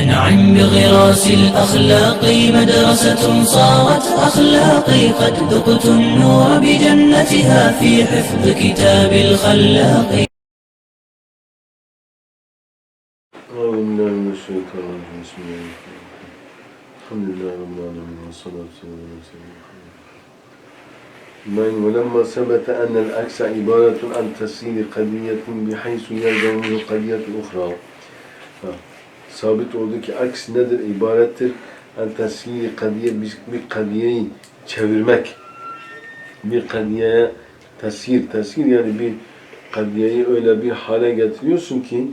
أنعم بغراس الأخلاق مدرسة صارت أخلاقي قد ذقت النور بجنتها في حفظ كتاب الخلاق. الحمد لله رب العالمين والصلاة والسلام على ولما ثبت أن العكس عبارة عن تسهيل قضية بحيث يلزم منه قضية أخرى. Sabit oldu ki aks nedir? İbarettir. En tesiri kadiye bir, kadiyeyi çevirmek. Bir kadiyeye tesir, tesir yani bir kadiyeyi öyle bir hale getiriyorsun ki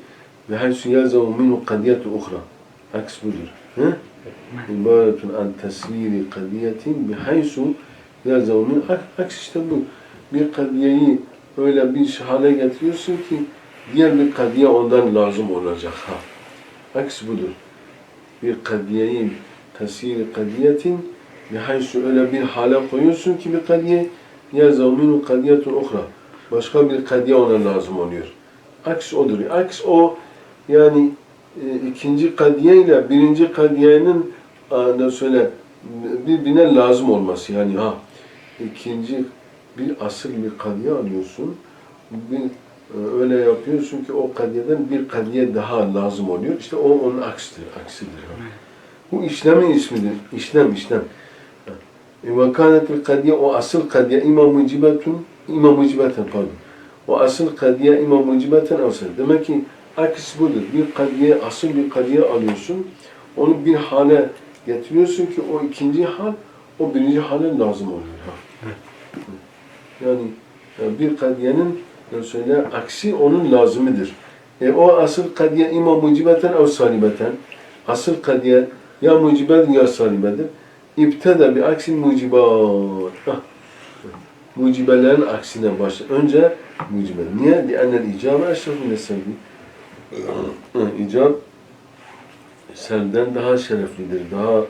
ve haysu yazamu minhu kadiyetu uhra. Aks budur. He? İbaretun an tesiri kadiyetin bihaysu yazamu min aks işte bu. Bir kadiyeyi öyle bir hale getiriyorsun ki diğer bir kadiye ondan lazım olacak. Ha. Aks budur. Bir kadiyeyi tesiri kadiyetin bihaysu öyle bir hale koyuyorsun ki bir kadiye yazamu minhu kadiyetun uhra. Başka bir kadiye ona lazım oluyor. Aks odur. Aks o yani e, ikinci kadiye ile birinci kadiyenin ne söyle birbirine lazım olması yani ha ikinci bir asıl bir kadiye alıyorsun bir öyle yapıyorsun ki o kadiyeden bir kadiye daha lazım oluyor. İşte o onun aksidir aksidir. Bu işlemin ismidir. İşlem işlem. Ve kânetil kadiye o asıl kadiye ima mucibetun ima mucibeten pardon. O asıl kadiye ima mucibeten asıl demek ki aks budur. Bir kadiye, asıl bir kadiye alıyorsun. Onu bir hale getiriyorsun ki o ikinci hal o birinci hale lazım oluyor. Yani bir kadiyenin söyle aksi onun lazımıdır. E, o asıl kadiye ima mucibeten ev salibeten. Asıl kadiye ya mucibedir ya salibedir. İbtede bi aksin mucibat. Mucibelerin aksine başla. Önce mucibe. Niye? Li'ennel icabe eşrefu nesebi. İcab senden daha şereflidir, daha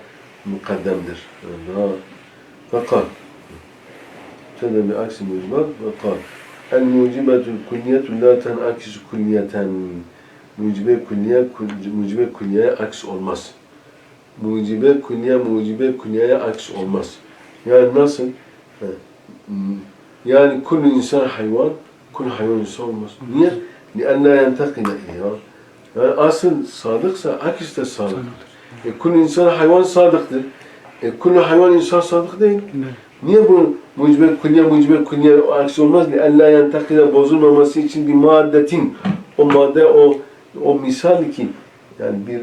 mukaddemdir. Daha fakat. İbtede bi aksin mucibat ve. El mucibetul kulliyetul la tenakis kulliyeten. Mucibe kulliye, mucibe kulliyeye aks olmaz. Mucibe kulliye, mucibe kulliyeye aks olmaz. Yani nasıl? Yani kullu insan hayvan, kul hayvan insan olmaz. Niye? لِأَنَّا يَنْتَقِلَ اِلْيَا Yani asıl sadıksa akis de sadıktır. E, kul insan hayvan sadıktır. E, kul hayvan insan sadık değil. Niye bu mucibe kulliye mucibe kulliye aksi olmaz? لِأَنَّا يَنْتَقِلَ bozulmaması için bir maddetin o madde o o misal ki yani bir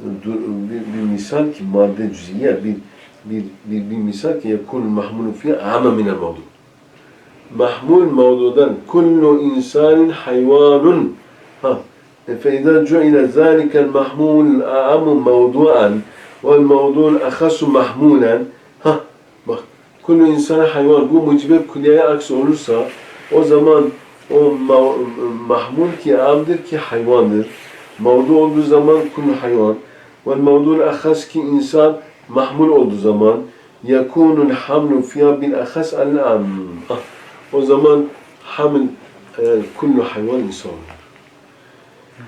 bir, bir misal ki madde cüziye bir bir bir, bir misal ki yekun mahmulun fi ama min el mahmul mevdudan kullu insanin hayvanun ha فإذا جعل ذلك المحمول الأعم موضوعا والموضوع الأخص محمولا ha bak kullu insan hayvan bu mucibe kulliyeye aksi olursa o zaman o ma mahmul ki amdır ki hayvandır. Mevdu olduğu zaman kullu hayvan ve mevdu'l ahas ki insan mahmul olduğu zaman yekunul hamlu fiha bil ahas al am. O zaman hamil e, kullu hayvan insan.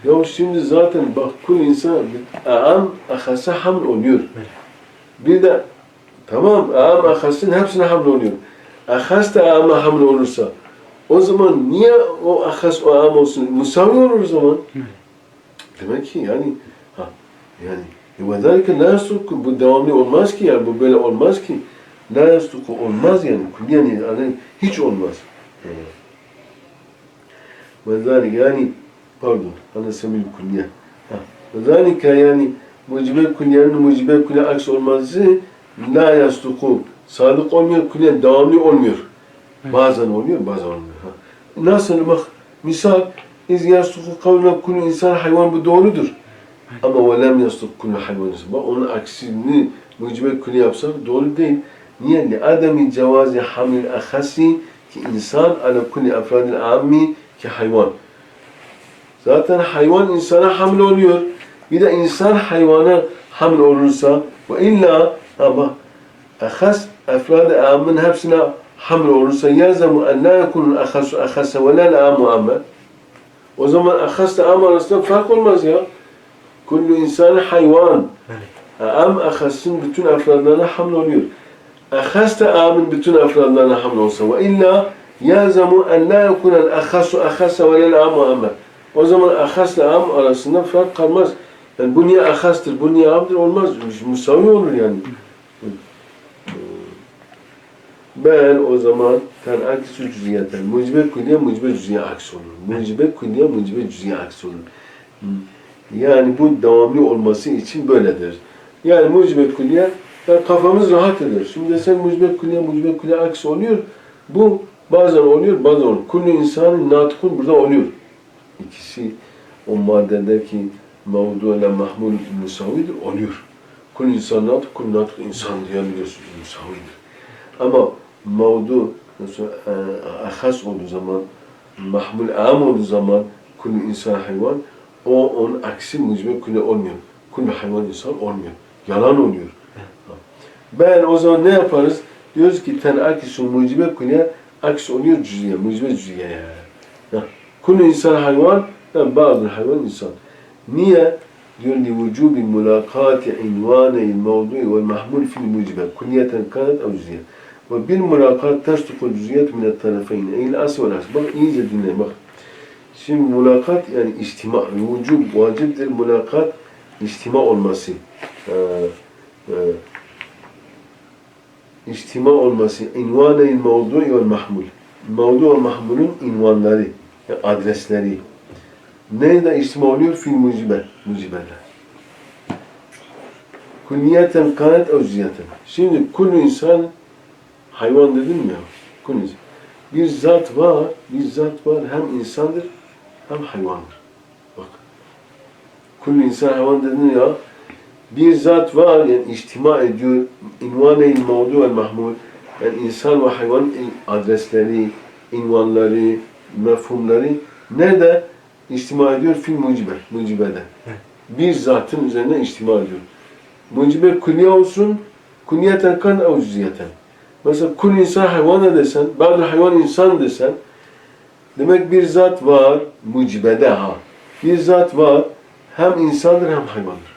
Ya şimdi zaten bak kul insan am ahasa haml oluyor. Bir de tamam am ahasın hepsine haml oluyor. Ahas da ama haml olursa o zaman niye o ahas o am olsun? Musavi olur o zaman. Demek ki yani ha yani la yasluku bu devamlı olmaz ki yani bu böyle olmaz ki yasluku olmaz yani kulliyen yani hiç olmaz. Zalike yani pardon ana semil kulliye. Ve zalike yani mucibe kulliyenin mucibe kulliye aks olması la yasluku sadık olmuyor kulliyen devamlı olmuyor. Bazen oluyor bazen olmuyor. Ha. Nasıl bak misal iz yasluku kavle kullu insan hayvan bu doğrudur. Ama ve lem kullu hayvan. Bak onun aksini mucibe kulli yapsak doğru değil. Niye? Li ademi cevazi hamil ahasi ki insan ala kulli afradil ammi ki hayvan. Zaten hayvan insana hamil oluyor. Bir de insan hayvana hamil olursa ve illa أما أخس أفراد آمن هبسنا حمل ورسا يلزم أن لا يكون أخس أخس ولا الآم وأما وزمن أخس آم ورسنا فاقول مازيا كل إنسان حيوان. أم أخسن بتون أفرادنا حمل وريور أخست آمن بتون أفرادنا حمل ورسا. وإلا يلزم أن لا يكون الأخس أخس ولا الآم وأما وزمن أخس آم ورسنا فاقول مازيا البنية أخست البنية عبد الأول مازيا مش مساوي يعني. Ben o zaman ten aksu cüziyeten. Mucibe külliye mucibe cüziye aks olur. Mucibe külliye mucibe cüziye aks olur. Yani bu devamlı olması için böyledir. Yani mucibe külliye yani kafamız rahat eder. Şimdi sen mucibe külliye mucibe külliye aks oluyor. Bu bazen oluyor bazen oluyor. Kullu insanın natıkun burada oluyor. İkisi o maddedeki mevdu ile mahmul musavidir oluyor. Kul insan natık, kul natık insan diyebiliyorsun musavidir. Ama mevdu e, ahas olduğu zaman, mahmul am olduğu zaman kullu insan hayvan, o onun aksi mucibe kulli olmuyor. Kullu hayvan insan olmuyor. Yalan oluyor. Ben o zaman ne yaparız? Diyoruz ki ten akisu mucibe kulliye aksi oluyor cüziye, mucibe cüziye yani. Kullu insan hayvan, ben bazı hayvan insan. Niye? diyor li vücubi mülakati invane'il mevdu'i vel mahmul fil mucibe kulliyeten kanet ev cüziye. Ve bil mülakat teştukul cüziyet minet tarafeyn. Eyle as vel as. Bak iyice dinle bak. Şimdi mülakat yani istima, vücub, vaciptir mülakat istima olması. Ee, e, istima olması. İnvane'il mevdu'i vel mahmul. Mevdu ve mahmulun invanları, yani adresleri. Nerede istima oluyor? Fil mucibe, mucibeler. Kulliyeten kanet evziyeten. Şimdi kullu insan hayvan dedim ya. İnsan. Bir zat var, bir zat var hem insandır hem hayvandır. Bak. Kullu insan hayvan dedin ya. Bir zat var yani içtima ediyor. İnvane-i mevdu vel mahmul. Yani insan ve hayvan adresleri, invanları, mefhumları nerede içtima ediyor? Fil mucibe, mucibede. Bir zatın üzerine içtima ediyor. Mucibe külliye olsun, kulliyeten kan ev cüziyeten. Mesela kul insan hayvan desen, bazı hayvan insan desen, demek bir zat var, mucibede ha. Bir zat var, hem insandır hem hayvandır.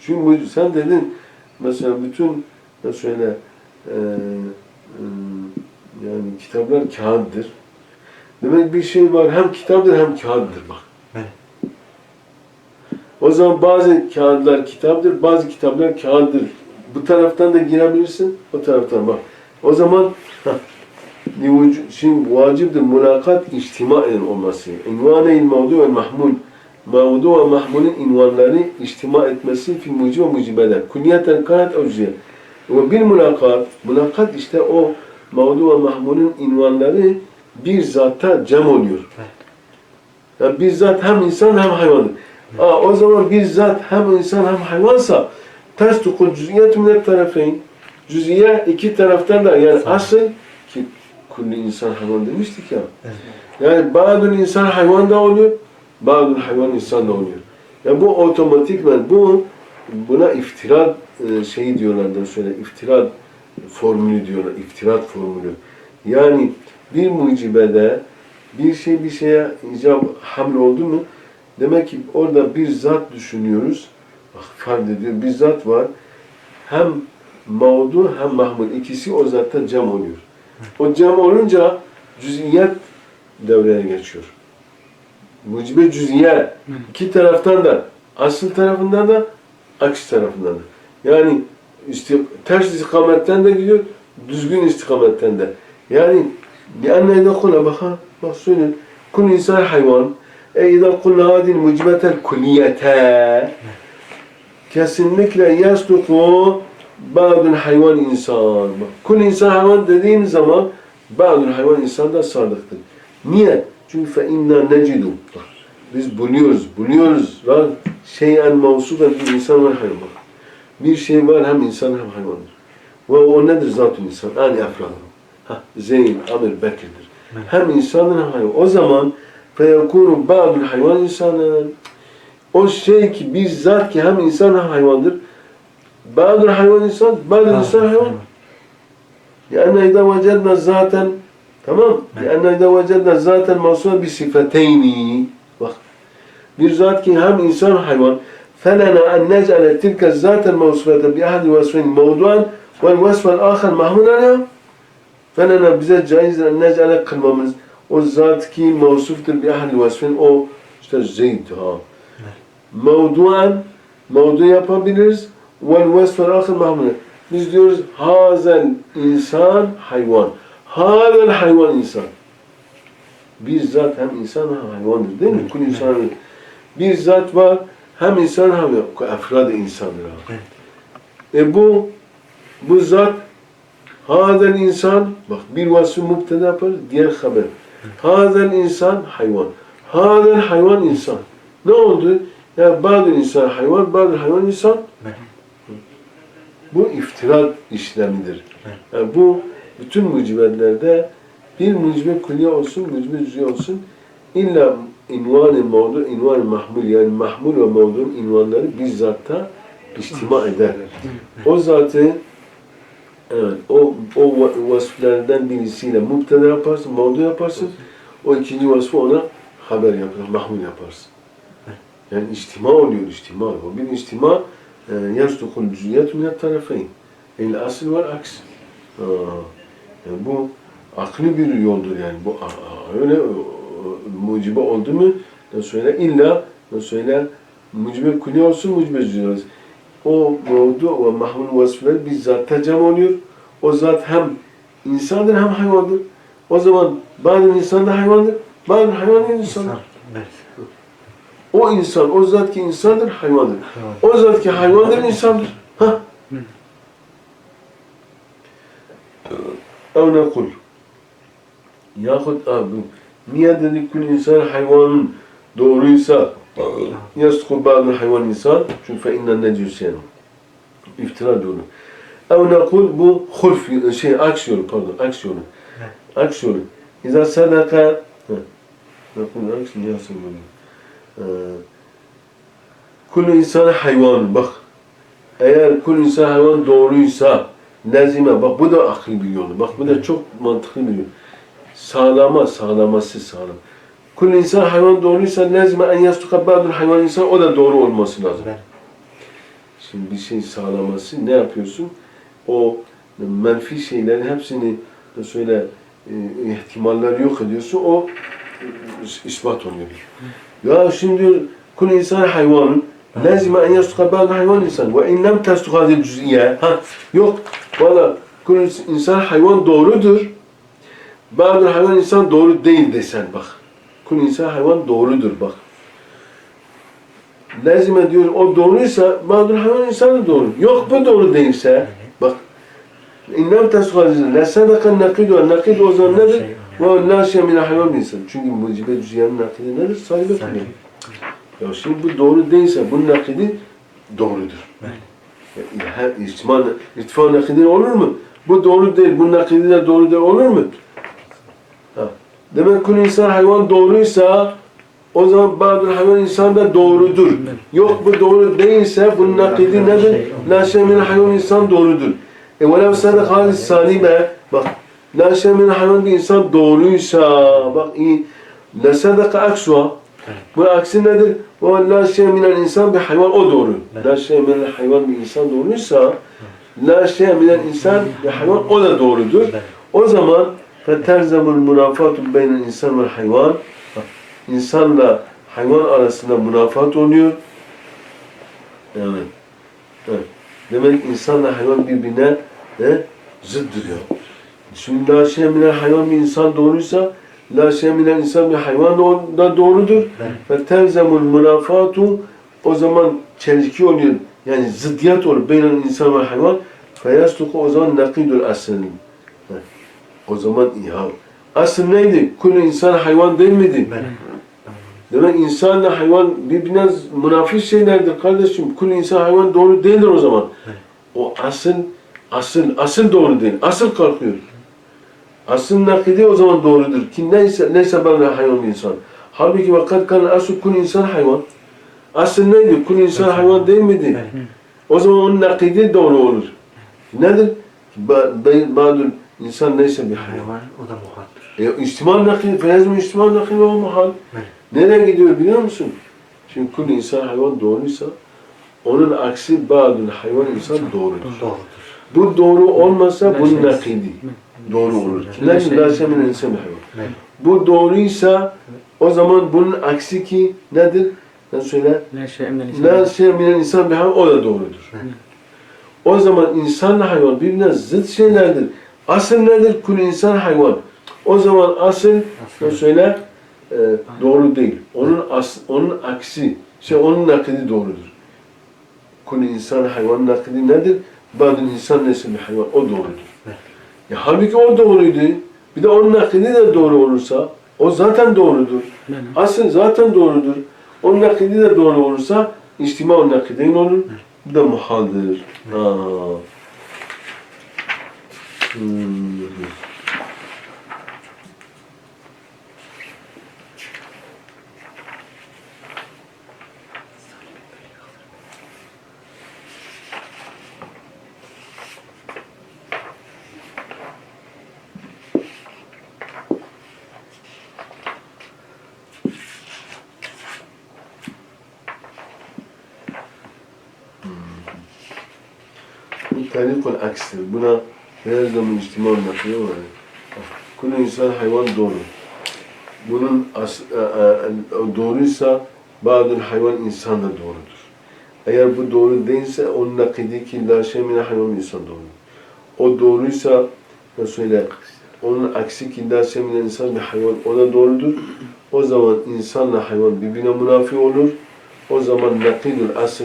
Çünkü sen dedin, mesela bütün, nasıl söyle, e, e, yani kitaplar kağıttır. Demek bir şey var, hem kitaptır hem kağıttır bak. Evet. O zaman bazı kağıtlar kitaptır, bazı kitaplar kağıttır. Bu taraftan da girebilirsin, o taraftan bak. O zaman şimdi vaciptir mülakat içtimaen olması. İnvane-i mevdu ve mahmul. Mevdu ve mahmulün invanları içtima etmesi fil mucib ve mucibede. Kulliyeten kanat evciye. Ve bil mülakat, mülakat işte o mevdu ve mahmulün invanları bir zata cem oluyor. Yani bir zat hem insan hem hayvandır. Aa, o zaman bir zat hem insan hem hayvansa tasdukul cüziyet minet tarafeyn. Cüziye iki taraftan da yani asıl ki kulli insan hayvan demiştik ya. Yani bazı insan hayvan da oluyor, bazı hayvan insan da oluyor. Yani bu otomatikman bu buna iftirat e, şeyi diyorlar da şöyle iftirat formülü diyorlar. iftirat formülü. Yani bir mucibede bir şey bir şeye icap hamle oldu mu demek ki orada bir zat düşünüyoruz Bak fark ediyor. Bir zat var. Hem mevdu hem mahmul. ikisi o zatta cem oluyor. O cem olunca cüziyet devreye geçiyor. Mucibe cüziye. iki taraftan da asıl tarafından da aksi tarafından da. Yani isti ters istikametten de gidiyor, düzgün istikametten de. Yani لأن إذا قلنا بخا مقصود كل إنسان حيوان أي إذا قلنا هذه الموجبات الكلية kesinlikle yasduku ba'dun hayvan insan. Kul insan hayvan dediğin zaman ba'dun hayvan insan da sadıktır. Niye? Çünkü fe inna necidu. Biz buluyoruz, buluyoruz. Lan şeyen mevsufen bir insan var hayvan. Bir şey var hem insan hem hayvandır. Ve o nedir zat-ı insan? Ani efradı. Zeyn, Amir, Bekir'dir. Hem insandır hem hayvan. O zaman feyekunu ba'dul hayvan insanın. O şey ki bir zat ki hem insan hem hayvandır. Bazı hayvan insan, bazı insan hayvan. Yani اذا وجدنا zaten tamam. Yani اذا وجدنا zaten bir sıfateyni. Bak. Bir zat ki hem insan hayvan. فَلَنَا أَنْ نَجْعَلَ تِلْكَ الزَّاتَ الْمَوْصُفَةَ بِأَحَدِ وَصْفَيْنِ مَوْضُعًا وَالْوَصْفَ الْآخَرِ مَحْمُولًا فَلَنَا bize caizdir en nec'ale kılmamız. O zat ki mevsuftur bir ahli vasfin o işte zeyd ha. Mevduan mevdu yapabiliriz. Vel vasfel ahir mahmule. Biz diyoruz hazel insan hayvan. Hazel hayvan insan. Bir zat hem insan hem hayvandır değil mi? Kul insan bir zat var hem insan hem. Efrad insandır. ha. E bu bu zat Hazel insan, bak bir vasfı müpteda yaparız, diğer haber. Hazel insan hayvan. Hazel hayvan insan. Ne oldu? Ya bazı insan hayvan, bazı hayvan insan. Bu iftirat işlemidir. Yani bu bütün mucibetlerde bir mucibe külliye olsun, mucibe cüz'i olsun. İlla invan-ı mevdu, invan-ı mahmul yani mahmul ve mevdu'nun invanları bizzatta içtima eder. O zatı Evet, o, o va- vasıflardan birisiyle mubtada yaparsın, mevdu yaparsın. O ikinci vasfı ona haber yaparsın, mahmul yaparsın. Yani içtima oluyor, içtima. O bir içtima, e, yasdukul cüziyet minnet tarafeyn. El asıl var aks. Yani bu aklı bir yoldur yani. Bu öyle mucibe oldu mu ne söyle illa ne söyle mucibe kulli olsun mucibe cüz'i olsun o mevdu ve mahmul vasıflar bir zatta cam oluyor. O zat hem insandır hem hayvandır. O zaman bazı insan da hayvandır, bazı hayvan da insandır. Evet. O insan, o zat ki insandır, hayvandır. Hayvan. O zat ki hayvandır, insandır. Ha? Ev nekul. Yahut abi, niye dedik kul insan hayvanın doğruysa yasku bazı hayvan insan çünkü fe innen necüsyen iftira diyorlar. Ev nekul bu hulf şey aks yolu pardon aks yolu. Aks yolu. İza sadaka nekul aks niye söylüyorum? Kul insan hayvan bak. Eğer kul insan hayvan doğruysa lazime bak bu da akıl bir yolu. Bak bu da çok mantıklı bir yol. Sağlama, sağlaması sağlam. Kul insan hayvan doğruysa lazime en yastuka ba'dul hayvan insan o da doğru olması lazım. Evet. Şimdi bir şey sağlaması ne yapıyorsun? O menfi şeylerin hepsini söyle e, ihtimalleri yok ediyorsun. O is- ispat oluyor. Ya şimdi kul insan hayvanın lazım en yastıka bazı hayvan insan. Ve in lem tasduk hadil cüz'iye ha yok valla kul insan hayvan doğrudur. Bazı hayvan insan doğru değil desen bak. Kul insan hayvan doğrudur bak. Lazım diyor o doğruysa bazı hayvan insan da doğru. Yok bu doğru değilse bak. İnnem tesgazil la sadaka nakid ve nakid o zaman nedir? Ve la şey min hayvan insan. Çünkü mucibe cüziyanın nakidi nedir? Sahibi kılıyor. Ya şimdi bu doğru değilse bunun nakidi doğrudur. Ya, her ihtimal, ittifak nakidi olur mu? Bu doğru değil, bunun nakidi de doğru değil olur mu? Ha. Demek ki insan hayvan doğruysa o zaman bazı hayvan insan da doğrudur. Yok bu doğru değilse bunun nakidi nedir? La şey min hayvan insan doğrudur. E velev sadak hadis salibe bak la şey min hayvan bir insan doğruysa bak iyi la sadaka aksua bu aksi nedir? Ve la şey minel insan bir hayvan o doğru. La şey minel hayvan bir insan doğruysa la şey minel insan bir hayvan o da doğrudur. O zaman feterzemul münafatu beynel insan ve hayvan insanla hayvan arasında münafat oluyor. Evet. evet. Demek insanla hayvan birbirine ne? zıttır ya. Şimdi la şey minel hayvan bir insan doğruysa la şey minel insan bir hayvan da- doğrudur. Ve tenzemul münafatu o zaman çelişki oluyor. Yani zıddiyat olur beynel insan ve hayvan. Feyastuku o zaman nakidul aslin. O zaman ya asıl neydi? Kul insan hayvan değil miydi? Demek insanla hayvan birbirine münafis şeylerdir kardeşim. Kul insan hayvan doğru değildir o zaman. O asıl asıl asıl doğru değil. Asıl kalkıyor. Asıl nakidi o zaman doğrudur. Ki neyse neyse ben hayvan insan. Halbuki vakat kan asıl kul insan hayvan. Asıl neydi? Kul insan hayvan değil miydi? O zaman onun nakidi doğru olur. Nedir? Ba- ba- Bazı insan neyse bir hayvan. O da muhattır. E, içtimal nakidi, feyaz mı içtimal nakidi o muhal. Nereye gidiyor biliyor musun? Şimdi kul insan hayvan doğruysa onun aksi bazı hayvan insan doğrudur. Doğrudur. Bu doğru olmasa bunun nakidi doğru olur. La insan hayvan. Evet. Bu doğruysa o zaman bunun aksi ki nedir? Nasıl söyle? La şey minel insan. hayvan o da doğrudur. O zaman insanla hayvan birbirine zıt şeylerdir. Asıl nedir? Kul insan hayvan. O zaman asıl nasıl söyle? Ee, doğru değil. Onun as, onun aksi, şey onun nakidi doğrudur. Kul insan hayvan nakidi nedir? Bazı insan nesli bir hayvan. O doğrudur. Ya, halbuki o doğruydu. Bir de onun nakidi de doğru olursa o zaten doğrudur. Benim. Asıl zaten doğrudur. Onun nakidi de doğru olursa içtima o nakideyn olur. Bu da muhaldir. Ha. Hmm. Bu tarikul akstir. Buna her zaman içtima nakli var. Kul insan hayvan doğru. Bunun as, e, e, doğruysa bazı hayvan insan da doğrudur. Eğer bu doğru değilse onun nakidi ki la şey mine hayvan insan doğru. O doğruysa nasıl söyle onun aksi ki la şey mine insan bir hayvan o da doğrudur. O zaman insanla hayvan birbirine münafi olur. O zaman nakidul asıl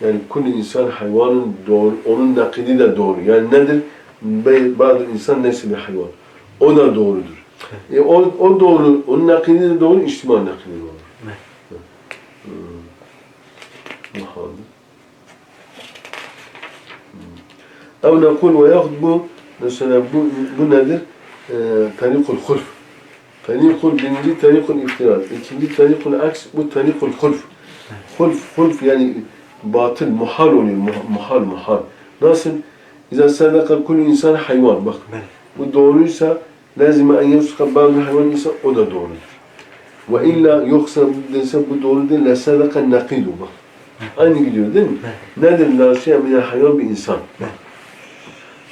yani kul insan hayvanın doğru, onun nakidi de doğru. Yani nedir? Bazı insan nesi bir hayvan. O da doğrudur. E o, o doğru, onun nakidi de doğru, içtima nakidi de doğru. Evet. Hmm. Ev nekul ve yahud bu, mesela bu, bu nedir? Ee, tarikul hulf. Tarikul birinci tarikul iftiraz. İkinci tarikul aks, bu tarikul hulf. Hulf, hulf yani batıl, muhal oluyor, muh- muhal, muhal. Nasıl? İza sadaka kullu insan hayvan. Bak, Evet. bu doğruysa lazım en yusqa bazı hayvan ise o da doğrudur. Ve illa yoksa dese bu doğru değil, la sadaka nakidu bak. Aynı gidiyor değil mi? Nedir la şey min hayvan bir insan.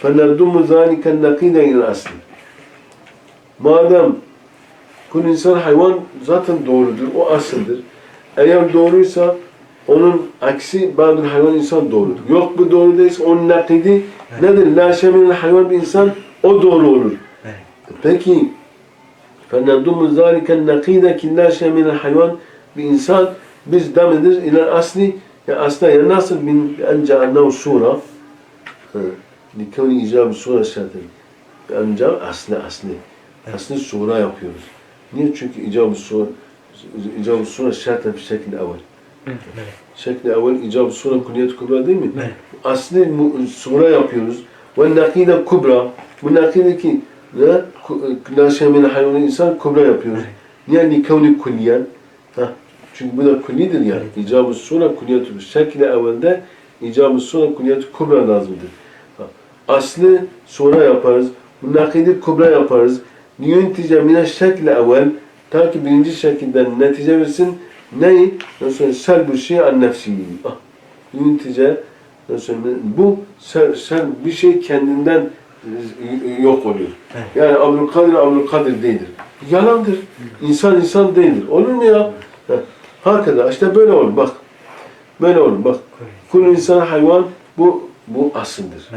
فَنَرْدُمُ ذَٰلِكَ النَّقِيدَ اِلَى الْأَصْلِ Madem kul insan hayvan zaten doğrudur, o asıldır. Eğer doğruysa onun aksi bazı hayvan insan doğrudur. Yok bu doğru değilse onun nakidi nedir? La şemin hayvan bir insan o doğru olur. Evet. Peki فَنَدُمُ ذَٰلِكَ النَّقِيدَ كِ لَا شَمِنَ hayvan bir insan biz demedir ile asli ya aslında ya nasıl bin en cealnahu sura likevni icabı sura şartı en asli asli asli sura yapıyoruz. Niye? Çünkü icabı sura icabı sura şartı bir şekilde evvel. Evet. Şekli evvel icabı sura kulliyet kubra değil mi? Evet. Asli yapıyoruz. Ve nakide kubra. Bu nakide ki ne? Ku- La şemine hayvanı insan kubra yapıyoruz. Niye? Likevni kulliyen. Ha. Çünkü bu da kullidir yani. İcabı sura kulliyetü. Şekli evvelde icabı sura kulliyetü kubra lazımdır. Ha. Asli sura yaparız. Bu nakidi kubra yaparız. Liyüntice mine şekli evvel ta ki birinci şekilden netice versin. Neyi? Nasıl selbu şey an nefsi. Ah. Liyüntice nasıl bu sel, sel bir şey kendinden yok oluyor. Yani Abdülkadir Abdülkadir değildir. Yalandır. İnsan insan değildir. Olur mu ya? Hakikaten işte böyle olur bak. Böyle olur bak. Kul insan hayvan bu bu asıldır.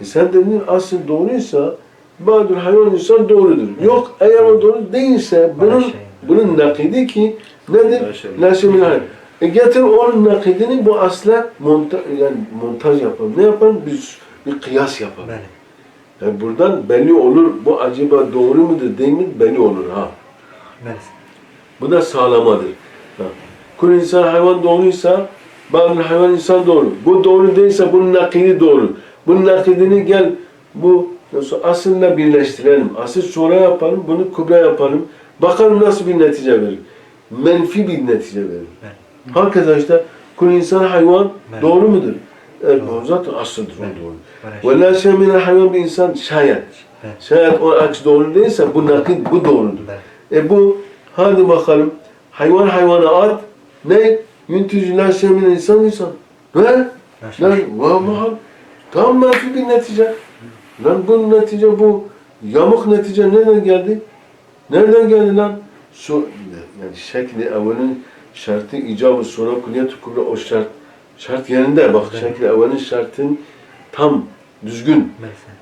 E sen dedin asıl doğruysa bazı hayvan insan doğrudur. Yok eğer o doğru değilse bunun şey. bunun nakidi ki nedir? La şey. La şey min hayvan. E getir onun nakidini bu asla monta yani montaj yapalım. Ne yapalım? Bir, bir kıyas yapalım. Evet. Yani buradan belli olur bu acaba doğru mudur değil mi belli olur ha. Evet. Bu da sağlamadır. Ha. Kul insan hayvan doğruysa bazı hayvan insan doğru. Bu doğru değilse bunun nakidi doğru. Bunun nakidini gel bu nasıl asılla birleştirelim. Asıl sonra yapalım, bunu kubra yapalım. Bakalım nasıl bir netice verir. Menfi bir netice verir. Evet. Hakikaten işte kul insan hayvan Evet. doğru mudur? Evet, Doğru. zaten asıldır Evet. o doğru. Böyle Ve la şey hayvan bir insan şayet. Evet. Şayet o aks doğru değilse bu nakid bu doğrudur. Evet. E bu hadi bakalım hayvan hayvana at Ne? Yüntücü la şey insan insan. Ve lan vallahi tam menfi bir netice. Lan bu netice bu yamuk netice nereden geldi? Nereden geldi lan? Şu yani şekli evvelin şartı icabı sonra kulliyat kubra o şart şart yerinde bak şekli evvelin şartın tam düzgün.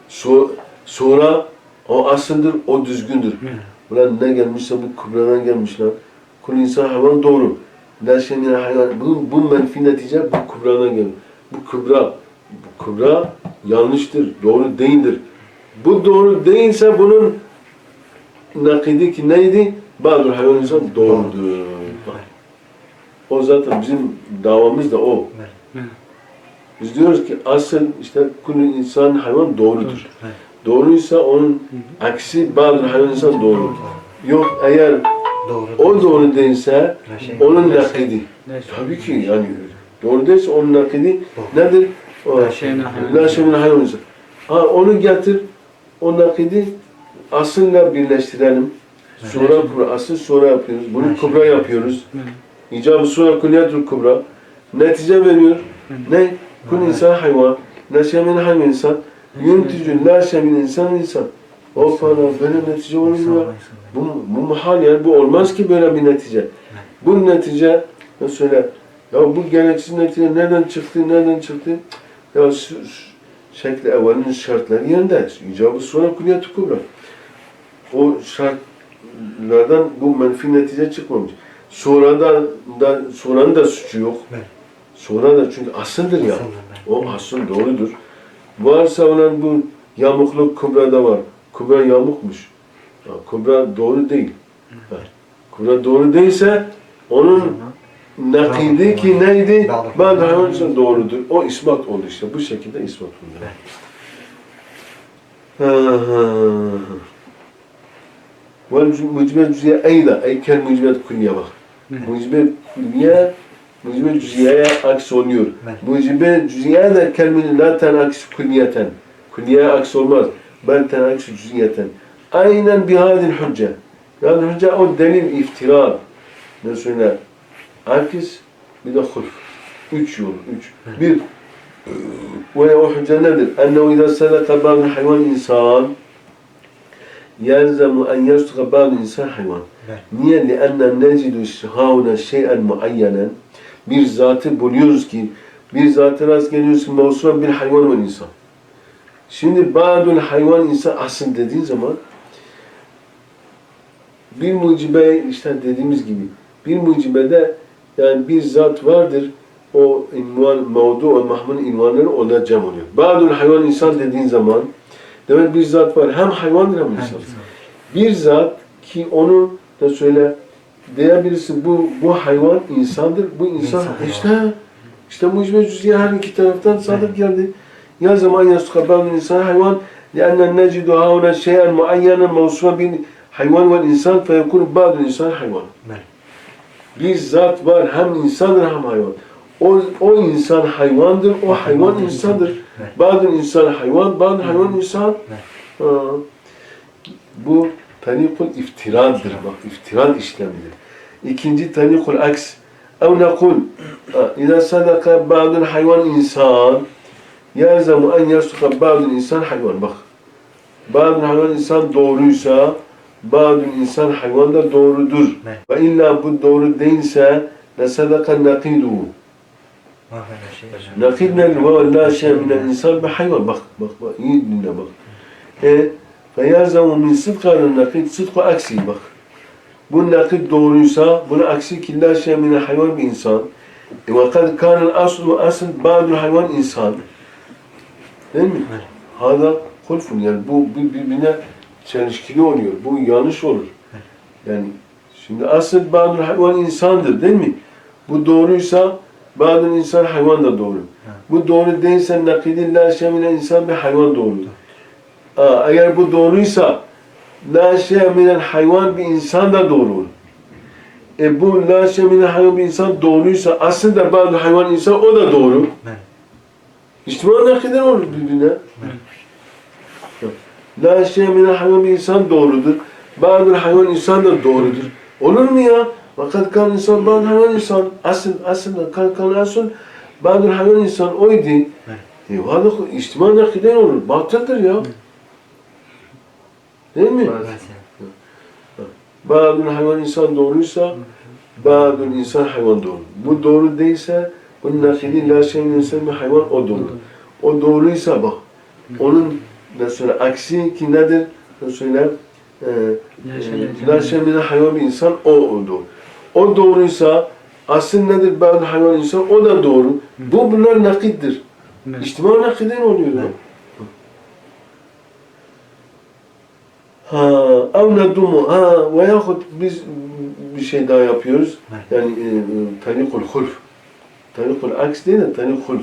So, sonra o asıldır, o düzgündür. Ulan ne gelmişse bu kubradan gelmiş lan. Kul insan hayvan doğru. La şeyin hayvan. Bu, bu menfi netice bu kubradan gelmiş. Bu kubra, bu kubra yanlıştır, doğru değildir. Bu doğru değilse bunun nakidi ki neydi? Bazı hayvan insan doğrudur. Bak. O zaten bizim davamız da o. Biz diyoruz ki asıl işte kul insan hayvan doğrudur. Doğruysa onun aksi bazı hayvan insan doğru. Yok eğer o doğru değilse Şey, onun nakidi. Tabii ki yani doğru değilse onun nakidi nedir? O, La şeyin hayvan. La şeyin hayvan insan. Ha onu getir, o nakidi asılla birleştirelim. Kubra, asıl sonra yapıyoruz. Bunu kubra yapıyoruz. İcabı sonra kulliyatul kubra. Netice veriyor. Ne? Kun insan hayvan. La şeyin hayvan insan. Yönetici la şeyin insan insan. O falan böyle netice olur mu ya? Bu, bu muhal yani bu olmaz ki böyle bir netice. Bu netice mesela ya bu gereksiz netice nereden çıktı, nereden çıktı? Ya şu, şekli evvelinin şartları yerinde. İcabı sonra kulliyat kubra. O şartlardan bu menfi netice çıkmamış. Sonradan da sonranın da suçu yok. Evet. Sonra da çünkü asıldır ya. O asıl doğrudur. Varsa olan bu yamukluk kubrada var. Kubra yamukmuş. Ya, kubra doğru değil. Ha. Kubra doğru değilse onun nakidi ki neydi? Ben hayvan için doğrudur. O ispat oldu işte. Bu şekilde ispat oldu. Ha, ha. والمجمل الجزئية أيضا أي كالمجمل الكلية bak. Mucibe külliye, mucibe cüziyeye aks oluyor. Evet. Mucibe cüziye de kelimenin la ten aks külliyeten. Külliye aks olmaz. Bel ten aks cüziyeten. Aynen bihadil hücce. Yani hücce o delil iftira. Ne söyle? Akis bir de hulf. Üç yol. Üç. Bir. Ve o hücce nedir? Ennehu idâ sedeka bâbil hayvan insan يلزم أن يصدق بعض الإنسان حيوان Niye? لأن نجد هنا شيئا معينا bir zatı buluyoruz ki bir zatı rast geliyoruz ki mevsulen bir hayvan ve insan. Şimdi bazı hayvan insan asıl dediğin zaman bir mucibe işte dediğimiz gibi bir mucibede yani bir zat vardır o invan, mevdu ve mahmun invanları ona cem oluyor. Bazı hayvan insan dediğin zaman demek bir zat var hem hayvandır hem insan. Bir zat ki onu da söyle diye birisi bu bu hayvan insandır. Bu insan İnsan, işte işte mucibe cüz'iye her iki taraftan sadık geldi. Ya zaman yasukabal insan hayvan لأن نجد هنا شيئا معينا موصوفا بالحيوان والإنسان فيكون بعض الإنسان حيوان. Bir zat var hem insandır hem hayvan. O, o insan hayvandır, o hayvan insandır. Bazı insan hayvan, bazı hayvan insan. Ha. Bu tanikul iftiradır bak, iftiral işlemidir. İkinci tanikul aks. Ev nekul, İzâ sadaka ba'dul hayvan insan, yelzemu en yasuka ba'dul insan hayvan. Bak, ba'dul hayvan insan doğruysa, ba'dul insan hayvan da doğrudur. Ve illa bu doğru değilse, le sadaka nakiduhu. Nakiden ve nâşe minel insan bir hayvan. Bak, bak, bak. İyi dinle bak. E, feyâzemu min sıdkanın nakid, sıdkı aksi bak. Bu nakid doğruysa, buna aksi ki nâşe minel hayvan bir insan. E, ve kad kânel aslu asıl bâdül hayvan insan. Değil mi? Hâda kulfun yani bu birbirine çelişkili oluyor. Bu yanlış olur. Yani şimdi asıl bâdül hayvan insandır değil mi? Bu doğruysa, ba'dul insan hayvan da doğru. Bu doğru değilse nakidi la min insan bir hayvan doğru. Aa, eğer bu doğruysa la minel hayvan bir insan da doğru olur. E bu la minel hayvan bir insan doğruysa aslında bazı hayvan insan o da doğru. İçtima nakiden olur birbirine. La minel hayvan bir insan doğrudur. Bazı hayvan insan da doğrudur. Olur mu ya? Fakat kan insan bazı hayvan insan asıl aslında kan kan asıl bazı hayvan insan oydu. E valla içtima nakiden olur. Batıldır ya. Değil mi? Bazı hayvan insan doğruysa bazı insan hayvan doğru. Bu doğru değilse bu nakidi la şeyin insan bir hayvan o doğru. O doğruysa bak onun mesela aksi ki nedir? Mesela e, e, la şeyin hayvan bir insan o, o doğru. O doğruysa asıl nedir bazı hayvan insan o da doğru. Bu bunlar nakittir. İçtima nakiden oluyor. ya. Ha, ev nedumu ha veyahut biz bir şey daha yapıyoruz. Yani e, tanikul hulf. Tanikul aks değil de hulf.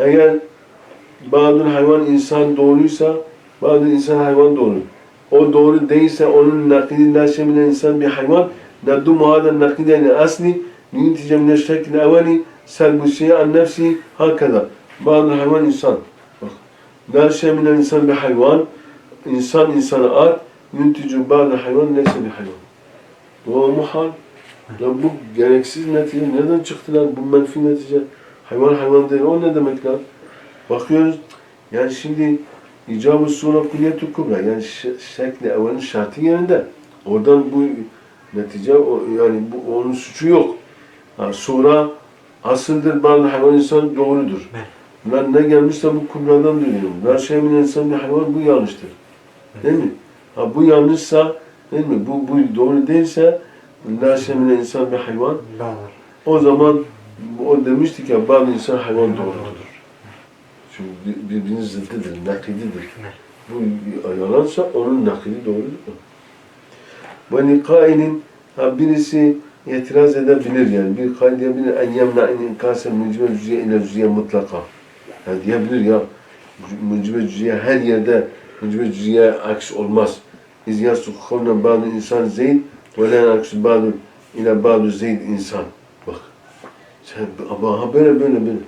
Eğer bazı hayvan insan doğruysa bazı insan hayvan doğru. O doğru değilse onun nakidi la şemine insan bir hayvan nakidi yani asli yüntice mine şekli evveli selbu şeyi an nefsi hakeza. Bazı hayvan insan. Bak. La şemine insan bir hayvan insan insana at, yünticu bazı hayvan neyse bir hayvan. Bu muhal. Ya bu gereksiz netice nereden çıktı lan? Bu menfi netice. Hayvan hayvan değil. O ne demek lan? Bakıyoruz. Yani şimdi icab-ı sura kulliyetu kubra. Yani şekli evvelin şartı yerinde. Oradan bu netice o, yani bu onun suçu yok. Ha, sura asıldır bazı hayvan insan doğrudur. Lan ne gelmişse bu kubradan dönüyorum. La şey min insan bir hayvan bu yanlıştır. Değil mi? Ha bu yanlışsa değil mi? Bu, bu doğru değilse la şey min insan bir hayvan. O zaman o demiştik ya bazı insan hayvan doğrudur. Çünkü bir- birbirinin zıddıdır, nakididir. Bu yalansa onun nakidi doğrudur. Ve nikainin ha birisi itiraz edebilir yani. Bir kay diyebilir en yemna in inkasel mücbe cüziye ile cüziye mutlaka. Ha diyebilir ya mücbe cüziye her yerde mücbe cüziye aks olmaz. İz yasukhavna bazı insan zeyd ve la aksu bazı ile bazı zeyd insan. Bak. Sen ama böyle böyle böyle.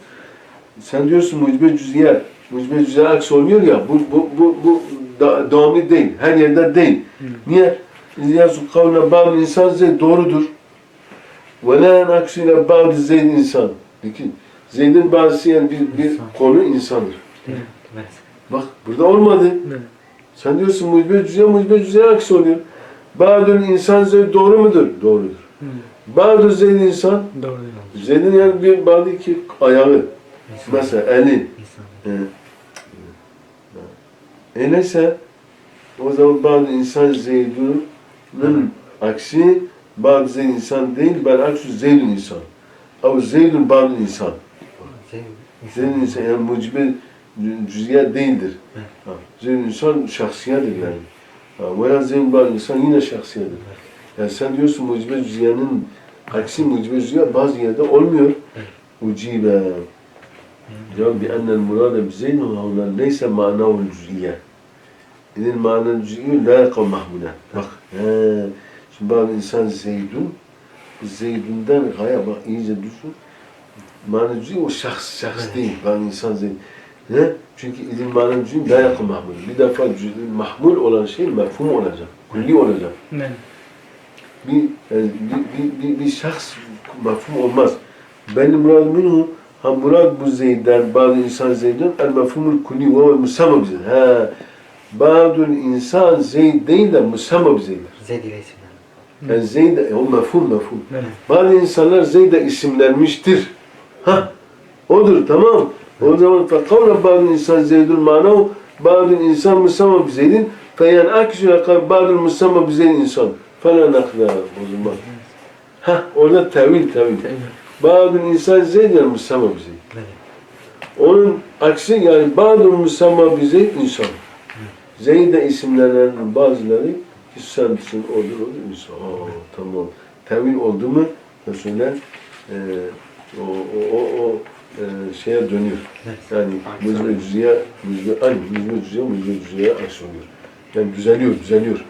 Sen diyorsun mucbe cüziye mucbe cüziye aks olmuyor ya bu bu bu bu da, devamlı değil. Her yerde değil. Niye? İz yasukhavna bazı insan zeyd doğrudur. Ve la naksu ile bazı zeyd insan. Zeyd'in bazısı yani bir, bir konu insandır. Bak burada olmadı. Sen diyorsun mucbe cüzeye mucbe cüzeye aksi oluyor. Bazı insan zeyd doğru mudur? Doğrudur. Bazı zeyd insan Doğru. Zeyd'in yani bir bazı iki ayağı. Mesela eli. Ee, Öyleyse o zaman bazı insan Zeyd'in aksi bazı insan değil, ben aksi Zeyd'in insan. Ama Zeyd'in bazı insan. Zeyd'in insan yani mucibe cüz'iye değildir. Ha, Zeyd'in insan şahsiyedir yani. Veya Zeyd'in bazı insan yine şahsiyedir. Yani sen diyorsun mucibe cüz'iyenin aksi mucibe cüz'iye bazı yerde olmuyor. Ucibe. Cevap bi ennel murade bi Zeyd'in havla neyse manavu cüz'iye. İzin mana cüz'iyyü la yakam mahmule. Bak. He. Şimdi bazı insan Zeydun. Zeydun'dan gaya bak iyice düşün. Mana cüz'i o şahs, şahs değil. Bazı insan Zeyd. Ne? Çünkü izin mana cüz'i la yakam mahmule. Bir defa cüz'i mahmul olan şey mefhum olacak. Kulli olacak. Ne? bir, yani bir, bir, bir, bir şahs mefhum olmaz. Benim murad minhu ha murad bu Zeyd'den, bazı insan Zeyd'den el mefhumul kulli ve bize. Ha, bazı insan Zeyd değil de musamma bizedir. Zeyd ile isimler. Yani Zeyd, o mefhum mefhum. Ne? Bazı insanlar Zeyd'e isimlenmiştir. Ha, odur tamam. O zaman fekavle bazı insan Zeydül manav, bazı insan musamma bizeydin. Feyen akşu yakar bazı musamma bizeydin insan. Falan akla bozulmaz. Ha, orada tevil tevil. Bazı insan Zeyd yani musamma bizeyd. Evet. Onun aksi yani bazı musamma bizeyd insan. Zeyd'e isimlenen bazıları ki sensin, odur, odur, insan. Aa, tamam. Tevil oldu mu mesela e, o, o, o, o e, şeye dönüyor. Yani müzme cüziye, müzme, aynı müzme cüziye, müzme cüziye aks oluyor. Yani düzeliyor, düzeliyor.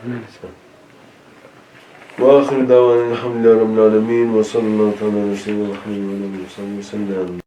Ve ahir davanen elhamdülillahi rabbil alemin ve sallallahu aleyhi ve sellem ve sellem